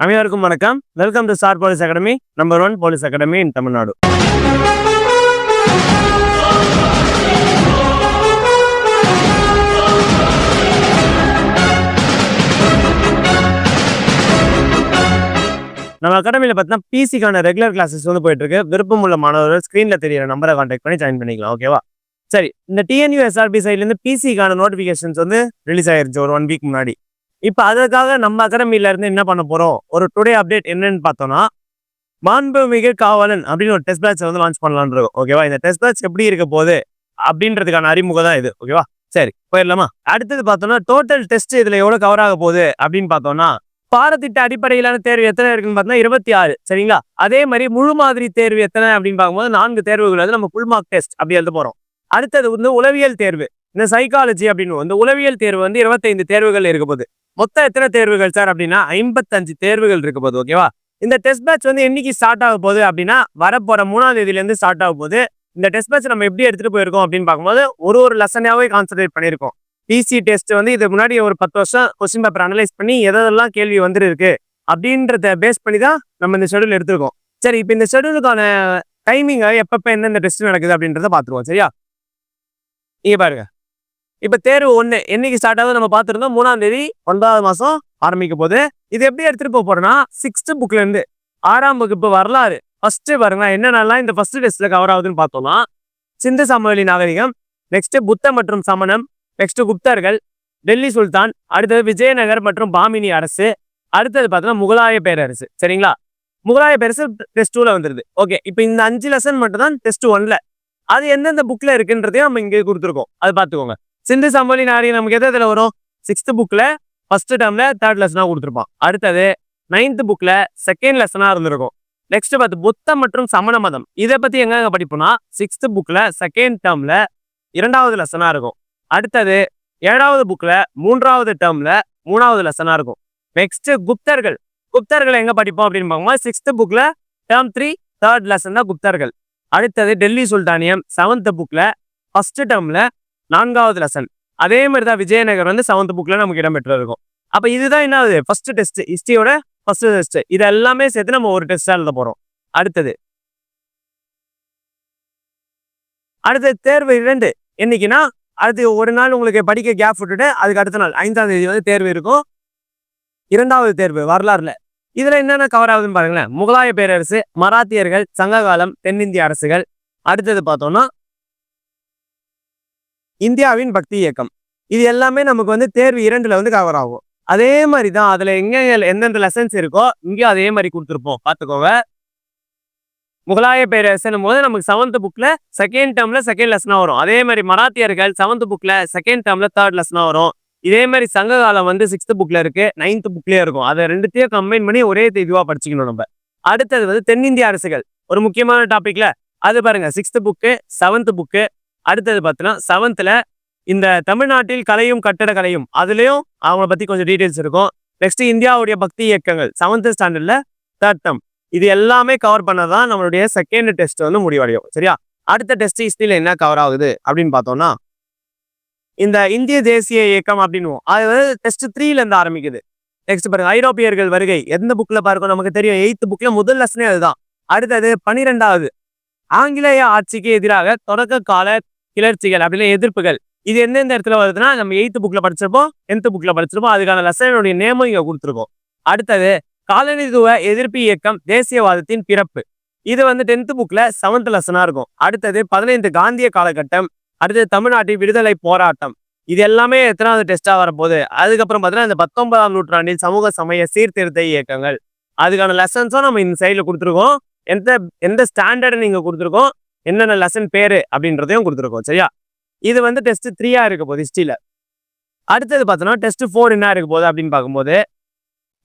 அனைவருக்கும் வணக்கம். Welcome to star police academy number one police academy in Tamil Nadu நம்ம அகாடமியில் பார்த்தீங்கன்னா பிசிக்கான ரெகுலர் கிளாஸஸ் வந்து போயிட்டு இருக்கு விருப்பம் உள்ள மாணவர்கள் ஸ்க்ரீன்ல தெரியற நம்பரை கான்டாக்ட் பண்ணி ஜாயின் பண்ணிக்கலாம் ஓகேவா சரி இந்த டிஎன்யூ எஸ்ஆர்பி சைட்லேருந்து பிசிக்கான நோட்டிஃபிகேஷன்ஸ் வந்து ரிலீஸ் ஆயிருச்சு ஒரு ஒன் வீக் முன்னாடி. இப்போ அதற்காக நம்ம அகாடமில இருந்து என்ன பண்ண போறோம்? ஒரு டுடே அப்டேட் என்னன்னு பார்த்தோம்னா மாண்புமிகு காவலன் அப்படின்னு ஒரு டெஸ்ட் பேட்ச் வந்து லான்ச் பண்ணலான் இருக்கும். ஓகேவா இந்த டெஸ்ட் பேட்ச் எப்படி இருக்க போகுது? அப்படின்றதுக்கான அறிமுகம் தான் இது ஓகேவா சரி போயிடலாமா? அடுத்தது பார்த்தோம்னா டோட்டல் டெஸ்ட் இதுல எவ்வளவு கவர் ஆக போகுது அப்படின்னு பார்த்தோம்னா பாரத்திட்ட அடிப்படையிலான தேர்வு எத்தனை இருக்குன்னு பார்த்தோம்னா இருபத்தி ஆறு. சரிங்களா? அதே மாதிரி முழு மாதிரி தேர்வு எத்தனை அப்படின்னு பார்க்கும்போது நான்கு தேர்வுகள் வந்து நம்ம ஃபுல் மார்க் டெஸ்ட் அப்படி எழுத போறோம். அடுத்தது வந்து உளவியல் தேர்வு. இந்த சைக்காலஜி அப்படின்னு வந்து உளவியல் தேர்வு வந்து இருபத்தைந்து தேர்வுகள் இருக்க போகுது. மொத்தம் எத்தனை தேர்வுகள் சார் அப்படின்னா ஐம்பத்தஞ்சு தேர்வுகள் இருக்க போகுது ஓகேவா இந்த டெஸ்ட் பேட்ச் வந்து என்னைக்கு ஸ்டார்ட் ஆக போகுது அப்படின்னா வரப்போற மூணாம் தேதியிலேருந்து ஸ்டார்ட் ஆக போகுது. இந்த டெஸ்ட் பேட்ச் நம்ம எப்படி எடுத்துட்டு போயிருக்கோம் அப்படின்னு பார்க்கும்போது ஒரு ஒரு லெசனாகவே கான்சென்ட்ரேட் பண்ணியிருக்கோம். பிசி டெஸ்ட் வந்து இது முன்னாடி ஒரு பத்து வருஷம் கொஸ்டின் பேப்பர் அனலைஸ் பண்ணி எதெல்லாம் கேள்வி வந்துருக்கு அப்படின்றத பேஸ் பண்ணி தான் நம்ம இந்த ஷெடியூல் எடுத்திருக்கோம். சரி இப்போ இந்த ஷெடியூலுக்கான டைமிங்காக எப்பப்போ எந்தெந்த டெஸ்ட் நடக்குது அப்படின்றத பார்த்துருவோம் சரியா? நீங்கள் பாருங்க. இப்ப தேர்வு ஒண்ணு என்னைக்கு ஸ்டார்ட் ஆகுது நம்ம பார்த்துருந்தோம். மூணாம் தேதி ஒன்பதாவது மாசம் ஆரம்பிக்க போகுது. இது எப்படி எடுத்துட்டு போக போறோம்னா சிக்ஸ்த் புக்ல இருந்து ஆறாம் வகுப்பு வரலாறு. ஃபர்ஸ்ட் பாருங்க என்னென்னலாம் இந்த ஃபர்ஸ்ட் டெஸ்ட்ல கவர் ஆகுதுன்னு பார்த்தோம்னா சிந்து சமவெளி நாகரிகம் நெக்ஸ்ட் புத்த மற்றும் சமணம் நெக்ஸ்ட் குப்தர்கள் டெல்லி சுல்தான் அடுத்தது விஜயநகர் மற்றும் பாமினி அரசு அடுத்தது பார்த்தோம்னா முகலாய பேரரசு. சரிங்களா? முகலாய பேரரசு டெஸ்ட் டூல வந்துருது. ஓகே இப்போ இந்த அஞ்சு லெசன் மட்டும் தான் டெஸ்ட் ஒன்ல அது எந்தெந்த புக்ல இருக்குன்றதையும் நம்ம இங்கே கொடுத்துருக்கோம். அது பார்த்துக்கோங்க. சிந்து சம்பளி நாரி நமக்கு எது இதில் வரும்? சிக்ஸ்த் புக்கில் ஃபஸ்ட்டு டேர்மில் தேர்ட் லெசனாக கொடுத்துருப்பான். அடுத்தது நைன்த் புக்கில் செகண்ட் லெசனாக இருந்திருக்கும். நெக்ஸ்ட் பார்த்து புத்தம் மற்றும் சமண மதம். இதை பற்றி எங்க படிப்போம்னா சிக்ஸ்த் புக்கில் செகண்ட் டேர்மில் இரண்டாவது லெசனாக இருக்கும். அடுத்தது ஏழாவது புக்கில் மூன்றாவது டேர்மில் மூணாவது லெசனாக இருக்கும். நெக்ஸ்ட்டு குப்தர்கள். குப்தர்கள் எங்கே படிப்போம் அப்படின்னு பார்க்கும்போது சிக்ஸ்த்து புக்கில் டேர்ம் த்ரீ தேர்ட் லெசன் தான் குப்தர்கள். அடுத்தது டெல்லி சுல்தானியம் செவன்த் புக்கில் ஃபஸ்ட்டு டேர்மில் நான்காவது லெசன் அதே மாதிரி தான் விஜயநகர் வந்து செவன்த் புக்கில் நமக்கு இடம்பெற்று இருக்கும் அப்போ இதுதான் என்ன ஆகுது ஃபர்ஸ்ட் டெஸ்ட் ஹிஸ்டரியோட ஃபர்ஸ்ட் டெஸ்ட் இது எல்லாமே சேர்த்து நம்ம ஒரு டெஸ்டா எழுத போகிறோம் அடுத்தது. அடுத்தது தேர்வு இரண்டு. என்னைக்குன்னா அடுத்து ஒரு நாள் உங்களுக்கு படிக்க கேப் விட்டுட்டு அதுக்கு அடுத்த நாள் ஐந்தாம் தேதி வந்து தேர்வு இருக்கும். இரண்டாவது தேர்வு வரலாறுல. இதுல என்னென்ன கவர் ஆகுதுன்னு பாருங்களேன். முகலாய பேரரசு மராத்தியர்கள் சங்ககாலம் தென்னிந்திய அரசுகள். அடுத்தது பார்த்தோம்னா இந்தியாவின் பக்தி இயக்கம். இது எல்லாமே நமக்கு வந்து தேர்வு இரண்டுல வந்து கவர் ஆகும். அதே மாதிரி தான் அதுல எங்க எந்தெந்த லெசன்ஸ் இருக்கோ இங்கேயும் அதே மாதிரி கொடுத்துருப்போம். பார்த்துக்கோங்க. முகலாய பேரரசன் போது நமக்கு செவன்த் புக்ல செகண்ட் டேர்ம்ல செகண்ட் லெசனா வரும். அதே மாதிரி மராத்தியர்கள் செவன்த் புக்ல செகண்ட் டேர்ம்ல தேர்ட் லெசனா வரும். இதே மாதிரி சங்க காலம் வந்து சிக்ஸ்த் புக்ல இருக்கு நைன்த் புக்லயே இருக்கும். அதை ரெண்டுத்தையும் கம்பைன் பண்ணி ஒரே இதுவா படிச்சுக்கணும் நம்ம. அடுத்தது வந்து தென்னிந்திய அரசுகள். ஒரு முக்கியமான டாபிக்ல அது பாருங்க. சிக்ஸ்த் புக்கு செவன்த் புக்கு அடுத்தது பார்த்தீங்கன்னா செவன்த்தில் இந்த தமிழ்நாட்டில் கலையும் கட்டடக்கலையும் அதுலேயும் அவங்கள பற்றி கொஞ்சம் டீட்டெயில்ஸ் இருக்கும். நெக்ஸ்ட் இந்தியாவுடைய பக்தி இயக்கங்கள் செவன்த் ஸ்டாண்டர்ட்ல தேர்ட் டேர்ம் இது எல்லாமே கவர் பண்ணதான் நம்மளுடைய செகண்ட் டெஸ்ட் வந்து முடிவடையும் சரியா? அடுத்த டெஸ்ட் ஹிஸ்ட்ரியில் என்ன கவர் ஆகுது அப்படின்னு பார்த்தோம்னா இந்த இந்திய தேசிய இயக்கம் அப்படின்வோம் அது வந்து டெஸ்ட் த்ரீலேருந்து ஆரம்பிக்குது. நெக்ஸ்ட் பாருங்க ஐரோப்பியர்கள் வருகை. எந்த புக்கில் பார்க்கும் நமக்கு தெரியும். எயித்து புக்கில் முதல் லெசனே அதுதான். அடுத்தது பனிரெண்டாவது ஆங்கிலேய ஆட்சிக்கு எதிராக தொடக்க கால கிளர்ச்சிகள் அப்படின்னு எதிர்ப்புகள். இது எந்தெந்த இடத்துல வருதுன்னா நம்ம எயித்து புக்ல படிச்சிருப்போம் டென்த் புக்ல படிச்சிருப்போம் அதுக்கான லெசனுடைய நேமும் இங்க கொடுத்துருக்கோம். அடுத்தது காலனித்துவ எதிர்ப்பு இயக்கம் தேசியவாதத்தின் பிறப்பு. இது வந்து டென்த் புக்ல செவன்த் லெசனா இருக்கும். அடுத்தது பதினைந்து காந்திய காலகட்டம் அடுத்தது தமிழ்நாட்டின் விடுதலை போராட்டம். இது எல்லாமே எத்தனாவது டெஸ்டா வரப்போகுது? அதுக்கப்புறம் பார்த்தீங்கன்னா இந்த பத்தொன்பதாம் நூற்றாண்டில் சமூக சமய சீர்திருத்த இயக்கங்கள். அதுக்கான லெசன்ஸும் நம்ம இந்த சைடில் கொடுத்துருக்கோம். எந்த எந்த ஸ்டாண்டர்டு நீங்கள் கொடுத்துருக்கோம். என்னென்ன லெசன் பேர் அப்படின்றதையும் கொடுத்துருக்கோம் சரியா? இது வந்து டெஸ்ட் த்ரீயாக இருக்க போகுது ஹிஸ்ட்ரியில் அடுத்தது பார்த்தோன்னா டெஸ்ட் ஃபோர் என்ன இருக்க போகுது அப்படின்னு பார்க்கும்போது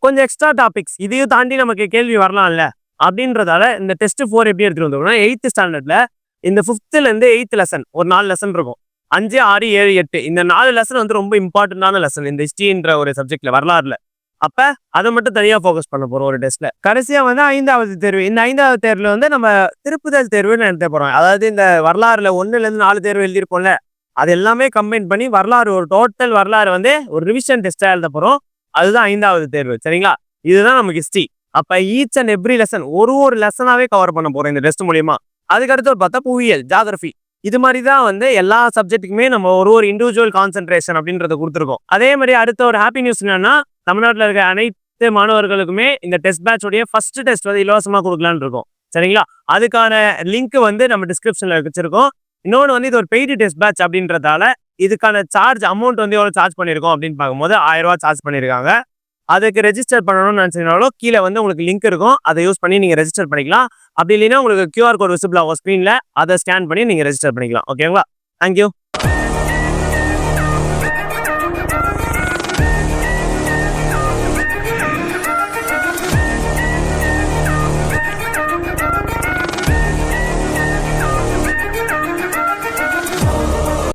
கொஞ்சம் எக்ஸ்ட்ரா டாபிக்ஸ் இதையும் தாண்டி நமக்கு கேள்வி வரலாம்ல அப்படின்றதால இந்த டெஸ்ட் ஃபோர் எப்படி எடுத்துகிட்டு வந்துருக்கோம்னா எயித்து ஸ்டாண்டர்டில் இந்த ஃபிஃப்த்துலேருந்து எயித் லெசன் ஒரு நாலு லெசன் இருக்கும். அஞ்சு ஆறு ஏழு எட்டு இந்த நாலு லெசன் வந்து ரொம்ப இம்பார்ட்டண்ட்டான லெசன் இந்த ஹிஸ்ட்ரின்ற ஒரு சப்ஜெக்டில் வரலாறுல. அப்ப அதை மட்டும் தனியா ஃபோக்கஸ் பண்ண போறோம் ஒரு டெஸ்ட்ல கடைசியா வந்து ஐந்தாவது தேர்வு. இந்த ஐந்தாவது தேர்வுல வந்து நம்ம திருப்புதல் தேர்வுன்னு எழுத போறோம். அதாவது இந்த வரலாறுல ஒன்னுல இருந்து நாலு தேர்வு எழுதியிருப்போம்ல அது எல்லாமே கம்பைன் பண்ணி வரலாறு ஒரு டோட்டல் வரலாறு வந்து ஒரு ரிவிஷன் டெஸ்டா எழுத போறோம். அதுதான் ஐந்தாவது தேர்வு. சரிங்களா? இதுதான் நமக்கு ஹிஸ்ட்ரி அப்ப ஈச் அண்ட் எவ்ரி லெசன் ஒரு ஒரு லெசனாவே கவர் பண்ண போறோம் இந்த டெஸ்ட் மூலியமா. அதுக்கடுத்து ஒரு பார்த்தா புவியியல் ஜாகிரபி இது மாதிரி தான் வந்து எல்லா சப்ஜெக்ட்டுக்குமே நம்ம ஒரு ஒரு இண்டிவிஜுவல் கான்சென்ட்ரேஷன் அப்படின்றத கொடுத்துருக்கோம். அதே மாதிரி அடுத்த ஒரு ஹாப்பி நியூஸ் என்னன்னா தமிழ்நாட்டில் இருக்க அனைத்து மாணவர்களுக்குமே இந்த டெஸ்ட் பேட்சோடைய ஃபர்ஸ்ட் டெஸ்ட் வந்து இலவசமாக கொடுக்கலான்னு இருக்கும். சரிங்களா? அதுக்கான லிங்க் வந்து நம்ம டிஸ்கிரிப்ஷனில் வச்சிருக்கோம். இன்னொன்று வந்து இது ஒரு பெய்டு டெஸ்ட் பேட்ச் அப்படின்றதால இதுக்கான சார்ஜ் அமௌண்ட் வந்து எவ்வளோ சார்ஜ் பண்ணியிருக்கோம் அப்படின்னு பார்க்கும்போது ஆயிரம் ரூபா சார்ஜ் பண்ணியிருக்காங்க. அதுக்கு ரெஜிஸ்டர் பண்ணணும்னு நினச்சிங்கனாலும் கீழே வந்து உங்களுக்கு லிங்க் இருக்கும். அதை யூஸ் பண்ணி நீங்கள் ரெஜிஸ்டர் பண்ணிக்கலாம். அப்படி இல்லைன்னா உங்களுக்கு கியூஆர் கோட் விசிபிள் ஆகும் ஸ்க்ரீனில் அதை ஸ்கேன் பண்ணி நீங்கள் ரெஜிஸ்டர் பண்ணிக்கலாம். ஓகேங்களா தேங்க்யூ